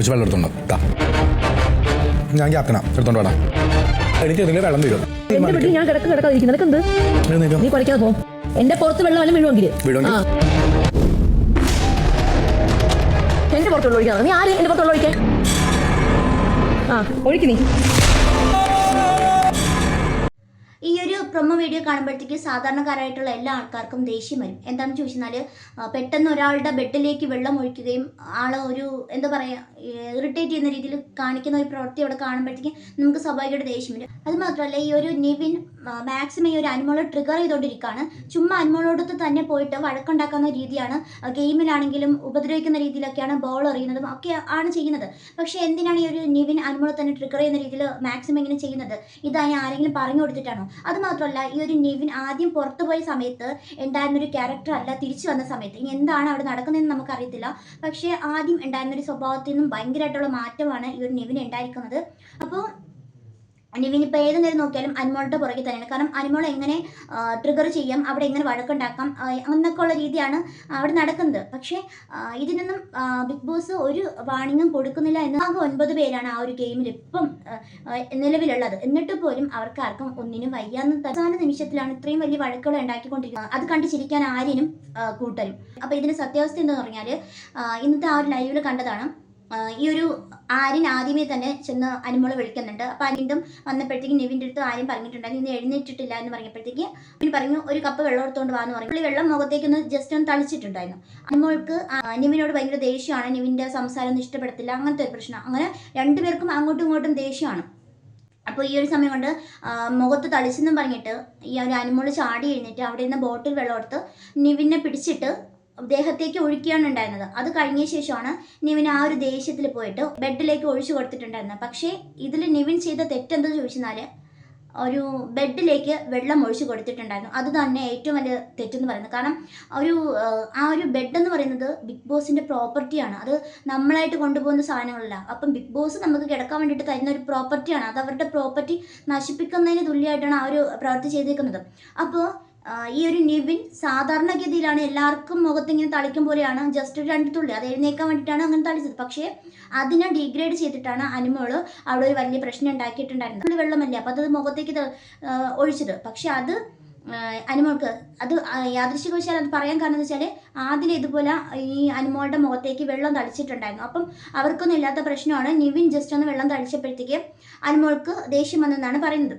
കുറച്ച് വെള്ളം എടുത്തോണ്ട്. ഞാൻ ക്യാപ്റ്റനാ എടുത്തോണ്ട് വേണം എനിക്ക് ഇതിൽ വെള്ളം എന്റെ വീട്ടിൽ ഞാൻ കിടക്ക് കിടക്കാതിരിക്കും നീ പോ. എന്റെ പുറത്ത് വെള്ളം വല്ലതും വീഴുമെങ്കിൽ? വീഴുമെങ്കിൽ? എന്റെ പുറത്തുള്ള വെള്ളം നീ ആര്? എന്റെ പുറത്തുള്ള ഒഴിക്കാൻ ആ ഒഴിക്ക് നീ. ഈ ഒരു പ്രൊമോ വീഡിയോ കാണുമ്പോഴത്തേക്ക് സാധാരണക്കാരായിട്ടുള്ള എല്ലാ ആൾക്കാർക്കും ദേഷ്യം വരും. എന്താണെന്ന് ചോദിച്ചാൽ പെട്ടെന്ന് ഒരാളുടെ ബെഡിലേക്ക് വെള്ളം ഒഴിക്കുകയും ആളെ ഒരു എന്താ പറയുക ഇറിറ്റേറ്റ് ചെയ്യുന്ന രീതിയിൽ കാണിക്കുന്ന ഒരു പ്രവൃത്തി അവിടെ കാണുമ്പോഴത്തേക്ക് നമുക്ക് സ്വാഭാവികമായിട്ട് ദേഷ്യം വരും. അതുമാത്രമല്ല ഈ ഒരു നിവിൻ മാക്സിമം ഈ ഒരു അനുമോളെ ട്രിഗർ ചെയ്തുകൊണ്ടിരിക്കുകയാണ് ചുമ്മാ അനുമോളോടൊത്ത് തന്നെ പോയിട്ട് വഴക്കുണ്ടാക്കുന്ന രീതിയാണ്. ഗെയിമിലാണെങ്കിലും ഉപദ്രവിക്കുന്ന രീതിയിലൊക്കെയാണ് ബോൾ എറിയുന്നതും ഒക്കെ ആണ് ചെയ്യുന്നത്. പക്ഷേ എന്തിനാണ് ഈ ഒരു നിവിൻ അനുമോളെ തന്നെ ട്രിഗർ ചെയ്യുന്ന രീതിയിൽ മാക്സിമം ഇങ്ങനെ ചെയ്യുന്നത്? ഇതായി ആരെങ്കിലും പറഞ്ഞു കൊടുത്തിട്ടാണോ? അത് മാത്രമല്ല ഈ ഒരു നിവിൻ ആദ്യം പുറത്തു പോയ സമയത്ത് ഉണ്ടായിരുന്നൊരു ക്യാരക്ടർ അല്ല തിരിച്ചു വന്ന സമയത്ത്. ഇനി എന്താണ് അവിടെ നടക്കുന്നതെന്ന് നമുക്കറിയത്തില്ല. പക്ഷേ ആദ്യം ഉണ്ടായിരുന്നൊരു സ്വഭാവത്തിൽ നിന്നും ഭയങ്കരമായിട്ടുള്ള മാറ്റമാണ് ഈ ഒരു നിവിൻ ഉണ്ടായിരിക്കുന്നത്. അപ്പോൾ നിവിൻ ഇപ്പോൾ ഏത് നേരം നോക്കിയാലും അനിമോളുടെ പുറകെ തന്നെയാണ്. കാരണം അനിമോൾ എങ്ങനെ ട്രിഗർ ചെയ്യാം അവിടെ എങ്ങനെ വഴക്കുണ്ടാക്കാം എന്നൊക്കെ ഉള്ള രീതിയാണ് അവിടെ നടക്കുന്നത്. പക്ഷേ ഇതിനൊന്നും ബിഗ് ബോസ് ഒരു വാണിങ്ങും കൊടുക്കുന്നില്ല എന്ന് ആകെ ഒൻപത് പേരാണ് ആ ഒരു ഗെയിമിൽ ഇപ്പം നിലവിലുള്ളത്. എന്നിട്ട് പോലും അവർക്ക് ആർക്കും ഒന്നിനും വയ്യാന്ന് തന്നെ നിമിഷത്തിലാണ് ഇത്രയും വലിയ വഴക്കുകൾ ഉണ്ടാക്കിക്കൊണ്ടിരിക്കുന്നത്. അത് കണ്ട് ചിരിക്കാൻ ആര്യനും കൂട്ടരും. അപ്പോൾ ഇതിന്റെ സത്യാവസ്ഥ എന്ന് പറഞ്ഞാൽ ഇന്നത്തെ ആ ഒരു ലൈവിൽ കണ്ടതാണ്. ഈ ഒരു ആര്യൻ ആദ്യമേ തന്നെ ചെന്ന് അനുമോളെ വിളിക്കുന്നുണ്ട്. അപ്പോൾ വീണ്ടും വന്നപ്പോഴത്തേക്ക് നിവിന്റെ അടുത്ത് ആര്യം പറഞ്ഞിട്ടുണ്ടായിരുന്നു ഇന്ന് എഴുന്നേറ്റിട്ടില്ല എന്ന് പറഞ്ഞപ്പോഴത്തേക്ക് അവൻ പറഞ്ഞു ഒരു കപ്പ് വെള്ളം എടുത്തുകൊണ്ട് വാന്ന് പറഞ്ഞു. പുള്ളി വെള്ളം മുഖത്തേക്ക് ഒന്ന് ജസ്റ്റ് ഒന്ന് തളിച്ചിട്ടുണ്ടായിരുന്നു. അനുമോൾക്ക് നിവിനോട് ഭയങ്കര ദേഷ്യമാണ് നിവിന്റെ സംസാരം ഒന്നും ഇഷ്ടപ്പെടത്തില്ല അങ്ങനത്തെ ഒരു പ്രശ്നം. അങ്ങനെ രണ്ടുപേർക്കും അങ്ങോട്ടും ഇങ്ങോട്ടും ദേഷ്യമാണ്. അപ്പോൾ ഈ ഒരു സമയം കൊണ്ട് മുഖത്ത് തളിച്ചെന്നും പറഞ്ഞിട്ട് ഈ ഒരു അനുമോൾ ചാടി എഴുന്നേറ്റ് അവിടെ നിന്ന് ബോട്ടിൽ വെള്ളം എടുത്ത് നിവിനെ പിടിച്ചിട്ട് ദേഹത്തേക്ക് ഒഴിക്കുകയാണ് ഉണ്ടായിരുന്നത്. അത് കഴിഞ്ഞ ശേഷമാണ് നിവിൻ ആ ഒരു ദേഷ്യത്തിൽ പോയിട്ട് ബെഡിലേക്ക് ഒഴിച്ചു കൊടുത്തിട്ടുണ്ടായിരുന്നത്. പക്ഷേ ഇതിൽ നിവിൻ ചെയ്ത തെറ്റെന്ത് ചോദിച്ചാൽ ഒരു ബെഡിലേക്ക് വെള്ളം ഒഴിച്ചു കൊടുത്തിട്ടുണ്ടായിരുന്നു. അത് തന്നെ ഏറ്റവും വലിയ തെറ്റെന്ന് പറയുന്നത്. കാരണം ഒരു ആ, ഒരു ബെഡ് എന്ന് പറയുന്നത് ബിഗ് ബോസിന്റെ പ്രോപ്പർട്ടിയാണ് അത് നമ്മളായിട്ട് കൊണ്ടുപോകുന്ന സാധനങ്ങളല്ല. അപ്പം ബിഗ് ബോസ് നമുക്ക് കിടക്കാൻ വേണ്ടിയിട്ട് തരുന്ന ഒരു പ്രോപ്പർട്ടിയാണ്. അത് അവരുടെ പ്രോപ്പർട്ടി നശിപ്പിക്കുന്നതിന് തുല്യമായിട്ടാണ് ആ ഒരു പ്രവൃത്തി ചെയ്തേക്കുന്നത്. അപ്പോൾ ഈ ഒരു നിവിൻ സാധാരണഗതിയിലാണ് എല്ലാവർക്കും മുഖത്ത് ഇങ്ങനെ തളിക്കും പോലെയാണ്. ജസ്റ്റ് ഒരു രണ്ട് തുള്ളി. അത് എഴുന്നേക്കാൻ വേണ്ടിയിട്ടാണ് അങ്ങനെ തളിച്ചത്. പക്ഷേ അതിനെ ഡീഗ്രേഡ് ചെയ്തിട്ടാണ് അനിമോൾ അവിടെ ഒരു വലിയ പ്രശ്നം ഉണ്ടാക്കിയിട്ടുണ്ടായിരുന്നത്. തുള്ളി വെള്ളമല്ലേ? അപ്പോൾ അത് മുഖത്തേക്ക് ഒഴിച്ചത്. പക്ഷേ അത് അനിമകൾക്ക് അത് വെച്ചാൽ അത് പറയാൻ കാരണം എന്ന് വെച്ചാൽ ആദ്യം ഇതുപോലെ ഈ അനിമോളുടെ മുഖത്തേക്ക് വെള്ളം തളിച്ചിട്ടുണ്ടായിരുന്നു. അപ്പം അവർക്കൊന്നും ഇല്ലാത്ത പ്രശ്നമാണ്. നിവിൻ ജസ്റ്റ് ഒന്ന് വെള്ളം തളിച്ചപ്പോഴത്തേക്ക് അനിമോൾക്ക് ദേഷ്യം വന്നെന്നാണ് പറയുന്നത്.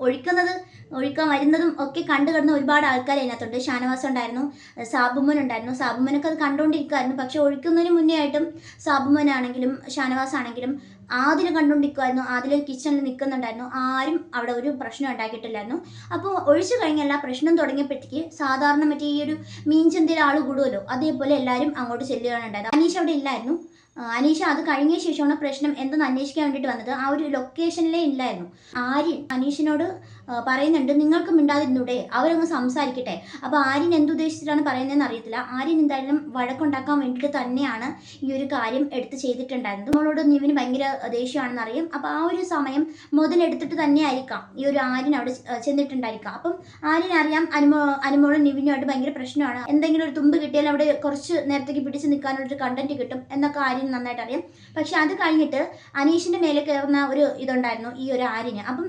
ഒഴിക്കുന്നത് ഒഴിക്കാൻ വരുന്നതും ഒക്കെ കണ്ടു കിടന്ന ഒരുപാട് ആൾക്കാർ അതിനകത്തുണ്ട്. ഷാനവാസ് ഉണ്ടായിരുന്നു സാബുമോൻ ഉണ്ടായിരുന്നു. സാബുമോനൊക്കെ അത് കണ്ടുകൊണ്ടിരിക്കുമായിരുന്നു പക്ഷെ ഒഴിക്കുന്നതിന് മുന്നേ ആയിട്ടും സാബുമോൻ ആണെങ്കിലും ഷാനവാസ് ആണെങ്കിലും ആദ്യം കണ്ടുകൊണ്ടിരിക്കുമായിരുന്നു ആദ്യം കിച്ചണിൽ നിൽക്കുന്നുണ്ടായിരുന്നു. ആരും അവിടെ ഒരു പ്രശ്നം ഉണ്ടാക്കിയിട്ടില്ലായിരുന്നു. അപ്പോൾ ഒഴിച്ചു കഴിഞ്ഞല്ല പ്രശ്നം തുടങ്ങിയപ്പോഴത്തേക്ക് സാധാരണ മറ്റേ ഈ ഒരു മീൻ ചന്തയിൽ ആൾ കൂടുമല്ലോ അതേപോലെ എല്ലാവരും അങ്ങോട്ട് ചെല്ലുകയാണ് ഉണ്ടായത്. അനീഷ് അവിടെ ഇല്ലായിരുന്നു. അനീഷ അത് കഴിഞ്ഞ ശേഷമാണ് പ്രശ്നം എന്തെന്ന് അന്വേഷിക്കാൻ വേണ്ടിയിട്ട് വന്നത്. ആ ഒരു ലൊക്കേഷനിലേ ഇല്ലായിരുന്നു. ആര്യൻ അനീഷിനോട് പറയുന്നുണ്ട് നിങ്ങൾക്ക് മിണ്ടാതിരുന്നൂടെ അവരൊന്ന് സംസാരിക്കട്ടെ. അപ്പോൾ ആര്യൻ എന്തുദ്ദേശിച്ചിട്ടാണ് പറയുന്നതെന്ന് അറിയത്തില്ല. ആര്യൻ എന്തായാലും വഴക്കുണ്ടാക്കാൻ വേണ്ടിയിട്ട് തന്നെയാണ് ഈ ഒരു കാര്യം എടുത്ത് ചെയ്തിട്ടുണ്ടായിരുന്നത്. നമ്മളോട് നിവിന് ഭയങ്കര ദേഷ്യമാണെന്ന് അറിയും. അപ്പോൾ ആ ഒരു സമയം മുതലെടുത്തിട്ട് തന്നെയായിരിക്കാം ഈ ഒരു ആര്യൻ അവിടെ ചെന്നിട്ടുണ്ടായിരിക്കാം അപ്പം ആര്യൻ അറിയാം അനുമോ അനുമോളും നിവിനുമായിട്ട് ഭയങ്കര പ്രശ്നമാണ്. എന്തെങ്കിലും ഒരു തുമ്പ് കിട്ടിയാൽ അവിടെ കുറച്ച് നേരത്തേക്ക് പിടിച്ച് നിൽക്കാനുള്ളൊരു കണ്ടന്റ് കിട്ടും എന്നൊക്കെ ആര്യൻ നന്നായിട്ട് അറിയാം. പക്ഷെ അത് കഴിഞ്ഞിട്ട് അനീഷിന്റെ മേലെ കയറുന്ന ഒരു ഇതുണ്ടായിരുന്നു ഈ ഒരു ആര്യന്. അപ്പം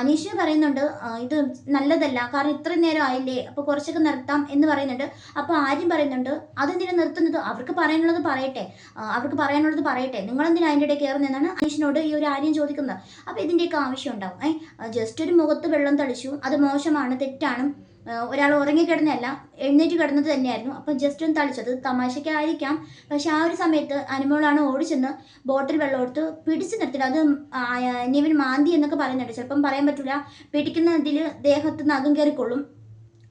അനീഷ് അനീഷ് പറയുന്നുണ്ട് ഇത് നല്ലതല്ല കാരണം ഇത്രയും നേരം ആയില്ലേ അപ്പോൾ കുറച്ചൊക്കെ നിർത്താം എന്ന് പറയുന്നുണ്ട്. അപ്പോൾ ആര്യൻ പറയുന്നുണ്ട് അതെന്തിനാ നിർത്തുന്നത്? അവർക്ക് പറയാനുള്ളത് പറയട്ടെ അവർക്ക് പറയാനുള്ളത് പറയട്ടെ. നിങ്ങളെന്തിനാ അതിന്റെ ഇടയിൽ കയറുന്നതെന്നാണ് അനീഷിനോട് ഈ ഒരു ആര്യം ചോദിക്കുന്നത്. അപ്പോൾ ഇതിന്റെയൊക്കെ ആവശ്യം ഉണ്ടാവും. ഏഹ് ജസ്റ്റ് ഒരു മുഖത്ത് വെള്ളം തളിച്ചു അത് മോശമാണ് തെറ്റാണ്. ഒരാൾ ഉറങ്ങിക്കിടന്നല്ല എഴുന്നേറ്റ് കിടന്നത് തന്നെയായിരുന്നു. അപ്പം ജസ്റ്റ് ഒന്ന് തളിച്ചത് തമാശയ്ക്കായിരിക്കാം പക്ഷെ ആ ഒരു സമയത്ത് അനിമോളാണ് ഓടിച്ചെന്ന് ബോട്ടിൽ വെള്ളം എടുത്ത് പിടിച്ച് നിർത്തിയിട്ട് അത് നിവിൻ മാന്തി എന്നൊക്കെ പറയുന്നുണ്ട്. ചിലപ്പം പറയാൻ പറ്റില്ല പിടിക്കുന്നതിൽ ദേഹത്ത് നഖം കയറിക്കൊള്ളും.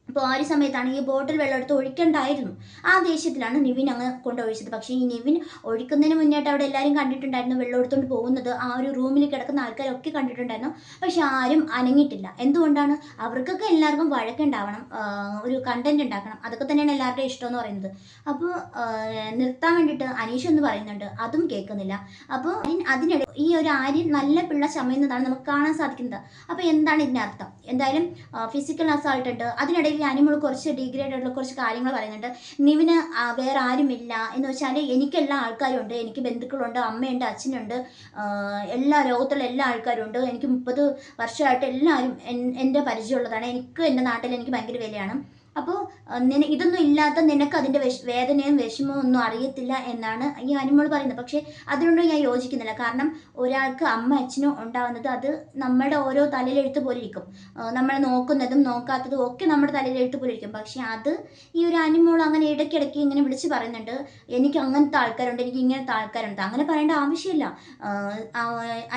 അപ്പോൾ ആ ഒരു സമയത്താണ് ഈ ബോട്ടിൽ വെള്ളം എടുത്ത് ഒഴിക്കണ്ടായിരുന്നു. ആ ദേഷ്യത്തിലാണ് നിവിൻ അങ്ങ് കൊണ്ടൊഴിച്ചത് പക്ഷേ ഈ നിവിൻ ഒഴിക്കുന്നതിന് മുന്നേട്ട് അവിടെ എല്ലാവരും കണ്ടിട്ടുണ്ടായിരുന്നു വെള്ളം എടുത്തുകൊണ്ട് പോകുന്നത്. ആ ഒരു റൂമിൽ കിടക്കുന്ന ആൾക്കാരൊക്കെ കണ്ടിട്ടുണ്ടായിരുന്നു. പക്ഷെ ആരും അനങ്ങിയിട്ടില്ല. എന്തുകൊണ്ടാണ്? അവർക്കൊക്കെ എല്ലാവർക്കും വഴക്കുണ്ടാവണം ഒരു കണ്ടന്റ് ഉണ്ടാക്കണം. അതൊക്കെ തന്നെയാണ് എല്ലാവരുടെയും ഇഷ്ടം എന്ന് പറയുന്നത്. അപ്പോൾ നിർത്താൻ വേണ്ടിയിട്ട് അനീഷ് എന്ന് പറയുന്നുണ്ട്. അതും കേൾക്കുന്നില്ല. അപ്പോൾ അതിനിടെ ഈ ഒരു ആര്യൻ നല്ല പിള്ള ചമയുന്നതാണ് നമുക്ക് കാണാൻ സാധിക്കുന്നത്. അപ്പോൾ എന്താണ് ഇതിന്റെ അർത്ഥം എന്തായാലും ഫിസിക്കൽ അസാൾട്ട് ഉണ്ട്. അതിനിടയിൽ ഈ അനിമോൾ കുറച്ച് ഡിഗ്രേഡ് ആയിട്ടുള്ള കുറച്ച് കാര്യങ്ങൾ പറയുന്നുണ്ട്. നിവിന് വേറെ ആരുമില്ല എന്ന് വെച്ചാൽ എനിക്കെല്ലാ ആൾക്കാരും ഉണ്ട് എനിക്ക് ബന്ധുക്കളുണ്ട് അമ്മയുണ്ട് അച്ഛനുണ്ട് എല്ലാ ലോകത്തുള്ള എല്ലാ ആൾക്കാരും ഉണ്ട് എനിക്ക് മുപ്പത് വർഷമായിട്ട് എല്ലാവരും എൻ- എന്റെ പരിചയമുള്ളതാണ്. എനിക്ക് എന്റെ നാട്ടിൽ എനിക്ക് ഭയങ്കര വിലയാണ്. അപ്പോൾ നിന ഇതൊന്നും ഇല്ലാത്ത നിനക്ക് അതിന്റെ വിഷ വേദനയും വിഷമവും ഒന്നും അറിയത്തില്ല എന്നാണ് ഈ അനിമോൾ പറയുന്നത്. പക്ഷേ അതിനോട് ഞാൻ യോജിക്കുന്നില്ല. കാരണം ഒരാൾക്ക് അമ്മ അച്ഛനും ഉണ്ടാവുന്നത് അത് നമ്മുടെ ഓരോ തലയിലെഴുത്ത് പോലെ ഇരിക്കും നമ്മളെ നോക്കുന്നതും നോക്കാത്തതും ഒക്കെ നമ്മുടെ തലയിലെഴുത്ത് പോലെ ഇരിക്കും പക്ഷേ അത് ഈ ഒരു അനിമോൾ അങ്ങനെ ഇടയ്ക്കിടയ്ക്ക് ഇങ്ങനെ വിളിച്ച് പറയുന്നുണ്ട്. എനിക്ക് അങ്ങനത്തെ ആൾക്കാരുണ്ട്. എനിക്ക് ഇങ്ങനത്തെ ആൾക്കാരുണ്ട്. അങ്ങനെ പറയേണ്ട ആവശ്യമില്ല.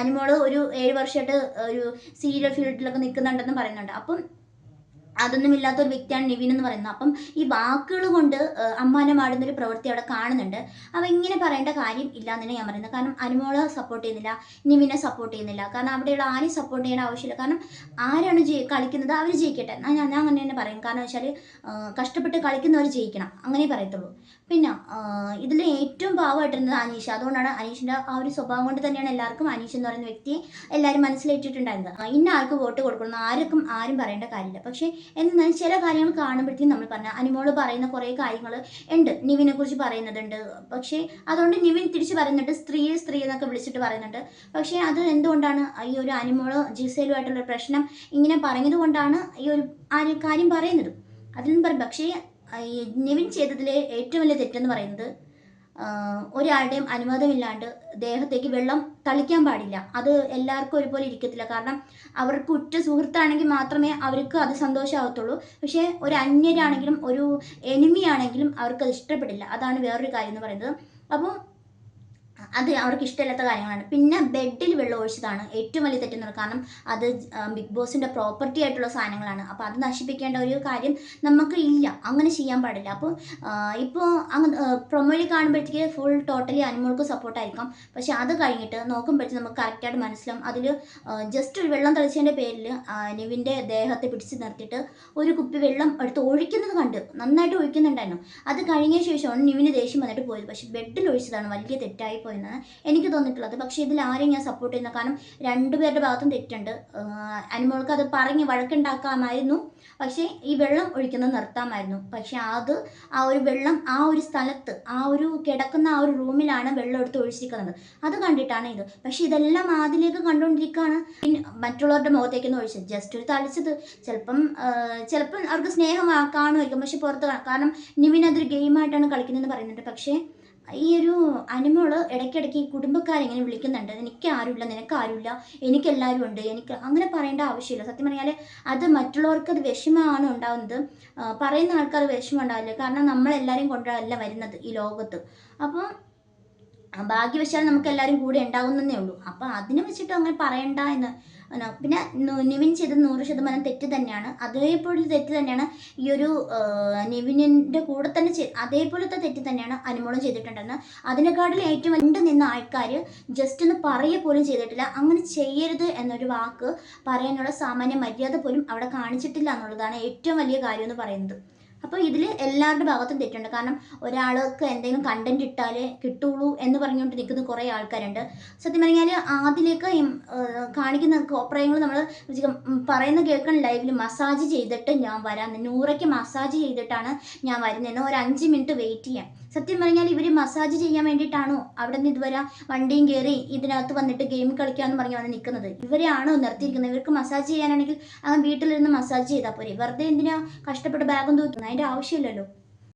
അനിമോൾ ഒരു ഏഴ് വർഷമായിട്ട് ഒരു സീരിയൽ ഫീൽഡിലൊക്കെ നിൽക്കുന്നുണ്ടെന്ന് പറയുന്നുണ്ട്. അപ്പം അതൊന്നും ഇല്ലാത്ത ഒരു വ്യക്തിയാണ് നിവിൻ എന്ന് പറയുന്നത്. അപ്പം ഈ വാക്കുകൾ കൊണ്ട് അമ്മാനെ അമ്മാനമാടുന്ന ഒരു പ്രവൃത്തി അവിടെ കാണുന്നുണ്ട്. അവ ഇങ്ങനെ പറയേണ്ട കാര്യം ഇല്ല എന്നാണ് ഞാൻ പറയുന്നത്. കാരണം അനുമോളെ സപ്പോർട്ട് ചെയ്യുന്നില്ല നിവിനെ സപ്പോർട്ട് ചെയ്യുന്നില്ല. കാരണം അവിടെയുള്ള ആരെയും സപ്പോർട്ട് ചെയ്യേണ്ട ആവശ്യമില്ല. കാരണം ആരാണ് ജയി കളിക്കുന്നത്? അവർ ജയിക്കട്ടെ. ഞാൻ ഞാൻ അങ്ങനെ തന്നെ പറയും. കാരണം വെച്ചാൽ കഷ്ടപ്പെട്ട് കളിക്കുന്നവർ ജയിക്കണം. അങ്ങനെ പറയത്തുള്ളൂ. പിന്നെ ഇതിൽ ഏറ്റവും പാവമായിട്ടിരുന്നത് അനീഷ്. അതുകൊണ്ടാണ് അനീഷിന്റെ ആ ഒരു സ്വഭാവം കൊണ്ട് തന്നെയാണ് എല്ലാവർക്കും അനീഷ് എന്ന് പറയുന്ന വ്യക്തിയെ എല്ലാവരും മനസ്സിലേറ്റിട്ടുണ്ടായിരുന്നത്. ഇന്ന ആർക്ക് വോട്ട് കൊടുക്കണം ആർക്കും ആരും പറയേണ്ട കാര്യമില്ല. പക്ഷേ എന്നാൽ ചില കാര്യങ്ങൾ കാണുമ്പോഴത്തേക്കും നമ്മൾ പറഞ്ഞ അനിമോൾ പറയുന്ന കുറേ കാര്യങ്ങൾ ഉണ്ട്. നിവിനെ കുറിച്ച് പറയുന്നുണ്ട് പക്ഷേ അതുകൊണ്ട് നിവിൻ തിരിച്ച് പറയുന്നുണ്ട് സ്ത്രീ സ്ത്രീ എന്നൊക്കെ വിളിച്ചിട്ട് പറയുന്നുണ്ട്. പക്ഷേ അത് എന്തുകൊണ്ടാണ് ഈ ഒരു അനിമോൾ ജിസയിലുമായിട്ടുള്ള പ്രശ്നം ഇങ്ങനെ പറഞ്ഞത് കൊണ്ടാണ് ഈ ഒരു കാര്യം പറയുന്നത്? അതിൽ പറയും പക്ഷേ നിവിൻ ചെയ്തതിലെ ഏറ്റവും വലിയ തെറ്റെന്ന് പറയുന്നത് ഒരാളുടെയും അനുവാദമില്ലാണ്ട് ദേഹത്തേക്ക് വെള്ളം തളിക്കാൻ പാടില്ല. അത് എല്ലാവർക്കും ഒരുപോലെ ഇരിക്കത്തില്ല. കാരണം അവർക്ക് ഉറ്റ സുഹൃത്താണെങ്കിൽ മാത്രമേ അവർക്ക് അത് സന്തോഷമാകത്തുള്ളൂ പക്ഷേ ഒരു അന്യരാണെങ്കിലും ഒരു എനിമി ആണെങ്കിലും അവർക്ക് അത് ഇഷ്ടപ്പെടില്ല. അതാണ് വേറൊരു കാര്യം എന്ന് പറയുന്നത്. അപ്പോൾ അത് അവർക്ക് ഇഷ്ടമില്ലാത്ത കാര്യങ്ങളാണ്. പിന്നെ ബെഡിൽ വെള്ളം ഒഴിച്ചതാണ് ഏറ്റവും വലിയ തെറ്റെന്ന് പറയുന്നത്. കാരണം അത് ബിഗ് ബോസിന്റെ പ്രോപ്പർട്ടി ആയിട്ടുള്ള സാധനങ്ങളാണ്. അപ്പോൾ അത് നശിപ്പിക്കേണ്ട ഒരു കാര്യം നമുക്ക് ഇല്ല. അങ്ങനെ ചെയ്യാൻ പാടില്ല. അപ്പോൾ ഇപ്പോൾ അങ്ങ് പ്രൊമോയിൽ കാണുമ്പോഴത്തേക്ക് ഫുൾ ടോട്ടലി അനിമോൾക്ക് സപ്പോർട്ടായിരിക്കാം പക്ഷേ അത് കഴിഞ്ഞിട്ട് നോക്കുമ്പോഴത്തേക്ക് നമുക്ക് കറക്റ്റായിട്ട് മനസ്സിലാവും. അതിൽ ജസ്റ്റ് ഒരു വെള്ളം തെളിച്ചതിന്റെ പേരിൽ നിവിന്റെ ദേഹത്തെ പിടിച്ച് നിർത്തിയിട്ട് ഒരു കുപ്പി വെള്ളം എടുത്ത് ഒഴിക്കുന്നത് കണ്ട് നന്നായിട്ട് ഒഴിക്കുന്നുണ്ടായിരുന്നു. അത് കഴിഞ്ഞ ശേഷമാണ് നിവിന് ദേഷ്യം വന്നിട്ട് പോയത്. പക്ഷേ ബെഡിൽ ഒഴിച്ചതാണ്. വലിയ തെറ്റായി പോയെന്നാണ് എനിക്ക് തോന്നിയിട്ടുള്ളത്. പക്ഷേ ഇതിൽ ആരെയും ഞാൻ സപ്പോർട്ട് ചെയ്യുന്ന കാരണം രണ്ടുപേരുടെ ഭാഗത്തും തെറ്റുണ്ട്. അനുമോൾക്ക് അത് പറഞ്ഞ് വഴക്കുണ്ടാക്കാമായിരുന്നു. പക്ഷേ ഈ വെള്ളം ഒഴിക്കുന്നത് നിർത്താമായിരുന്നു. പക്ഷേ അത് ആ ഒരു വെള്ളം ആ ഒരു സ്ഥലത്ത് ആ ഒരു കിടക്കുന്ന ആ ഒരു റൂമിലാണ് വെള്ളം എടുത്ത് ഒഴിച്ചിരിക്കുന്നത്. അത് കണ്ടിട്ടാണ് ഇത്. പക്ഷേ ഇതെല്ലാം ആദ്യലേക്ക് കണ്ടുകൊണ്ടിരിക്കുകയാണ്. പിന്നെ മറ്റുള്ളവരുടെ മുഖത്തേക്കൊന്ന് ഒഴിച്ചത് ജസ്റ്റ് ഒരു തളിച്ചത് ചിലപ്പം ചിലപ്പം അവർക്ക് സ്നേഹം കാണുമായിരിക്കും. പക്ഷെ പുറത്ത് കാരണം നിവിൻ അതൊരു ഗെയിമായിട്ടാണ് കളിക്കുന്നതെന്ന് പറയുന്നുണ്ട്. പക്ഷേ ഈ ഒരു അനിമോൾ ഇടയ്ക്കിടയ്ക്ക് ഈ കുടുംബക്കാരെങ്ങനെ വിളിക്കുന്നുണ്ട്? എനിക്ക് ആരുമില്ല നിനക്ക് ആരുമില്ല എനിക്ക് എല്ലാവരും ഉണ്ട് എനിക്ക് അങ്ങനെ പറയേണ്ട ആവശ്യമില്ല. സത്യം പറഞ്ഞാൽ അത് മറ്റുള്ളവർക്ക് അത് വിഷമമാണ് ഉണ്ടാകുന്നത് പറയുന്ന ആൾക്കാർ വിഷമം ഉണ്ടാവില്ല. കാരണം നമ്മളെല്ലാവരും കൊണ്ടല്ല വരുന്നത് ഈ ലോകത്ത്. അപ്പോൾ ഭാഗ്യവശാൽ നമുക്ക് എല്ലാവരും കൂടെ ഉണ്ടാകുന്നതേ ഉള്ളൂ. അപ്പോൾ അതിനെ വെച്ചിട്ട് അങ്ങനെ പറയണ്ട എന്ന് എന്നാ, പിന്നെ നിവിൻ ചെയ്ത് നൂറ് ശതമാനം തെറ്റ് തന്നെയാണ്. അതേപോലെ തെറ്റ് തന്നെയാണ് ഈ ഒരു നിവിനിന്റെ കൂടെ തന്നെ അതേപോലത്തെ തെറ്റ് തന്നെയാണ് അനുമോളും ചെയ്തിട്ടുണ്ടെന്ന്. അതിനെക്കാട്ടിൽ ഏറ്റവും കണ്ടു നിന്ന ആൾക്കാർ ജസ്റ്റ് ഒന്ന് പറയുക പോലും ചെയ്തിട്ടില്ല. അങ്ങനെ ചെയ്യരുത് എന്നൊരു വാക്ക് പറയാനുള്ള സാമാന്യ മര്യാദ പോലും അവിടെ കാണിച്ചിട്ടില്ല എന്നുള്ളതാണ് ഏറ്റവും വലിയ കാര്യം എന്ന് പറയുന്നത്. അപ്പോൾ ഇതിൽ എല്ലാവരുടെ ഭാഗത്തും തെറ്റുണ്ട്. കാരണം ഒരാൾക്ക് എന്തെങ്കിലും കണ്ടന്റ് ഇട്ടാലേ കിട്ടുള്ളൂ എന്ന് പറഞ്ഞുകൊണ്ട് നിൽക്കുന്ന കുറേ ആൾക്കാരുണ്ട്. സത്യം പറഞ്ഞാൽ ആദ്യലേക്ക് കാണിക്കുന്ന കോപ്രയങ്ങൾ നമ്മൾ പറയുന്ന കേൾക്കണം ലൈവിൽ മസാജ് ചെയ്തിട്ട് ഞാൻ വരാം. നൂറയ്ക്ക് മസാജ് ചെയ്തിട്ടാണ് ഞാൻ വരുന്നതെന്ന് ഒരു അഞ്ച് മിനിറ്റ് വെയിറ്റ് ചെയ്യാം. സത്യം പറഞ്ഞാൽ ഇവർ മസാജ് ചെയ്യാൻ വേണ്ടിയിട്ടാണോ അവിടെ നിന്ന് ഇതുവരെ വണ്ടിയും കയറി ഇതിനകത്ത് വന്നിട്ട് ഗെയിം കളിക്കാമെന്ന് പറഞ്ഞ് വന്ന് നിൽക്കുന്നത് ഇവരെയാണോ നിർത്തിയിരിക്കുന്നത്? ഇവർക്ക് മസാജ് ചെയ്യാനാണെങ്കിൽ അങ്ങനെ വീട്ടിലിരുന്ന് മസാജ് ചെയ്താൽ പോരെ. വെറുതെ എന്തിനാ കഷ്ടപ്പെട്ട് ബാഗും തൂക്കുന്നത് അതിന്റെ ആവശ്യമില്ലല്ലോ.